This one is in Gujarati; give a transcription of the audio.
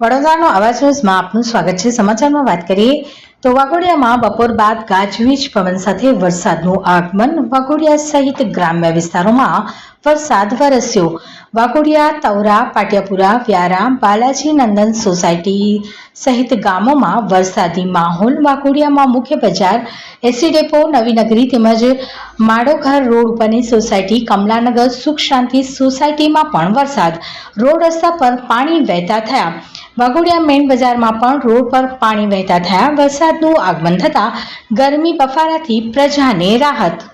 વડોદરાનો અવાજ ન્યૂઝમાં આપનું સ્વાગત છે. સમાચારમાં વાત કરીએ તો વાઘોડિયામાં બપોર બાદ ગાજવીજ પવન સાથે વરસાદનું આગમન વાઘોડિયા સહિત ગ્રામ્ય વિસ્તારોમાં વરસાદ વરસ્યો. વાઘોડિયા, તવરા, પાટિયાપુરા, વ્યારા, બાલાજી, નંદન સોસાયટી સહિત ગામોમાં વરસાદી માહોલ વાઘોડિયામાં મુખ્ય બજાર, એસી ડેપો નવીનગરી તેમજ માળોઘર રોડ ઉપરની સોસાયટી, કમલાનગર સુખ શાંતિ સોસાયટીમાં પણ વરસાદ. રોડ રસ્તા પર પાણી વહેતા થયા. વાઘોડિયા મેઇન બજારમાં પણ રોડ પર પાણી વહેતા થયા. વરસાદનું આગમન થતાં ગરમી બફારાથી પ્રજાને રાહત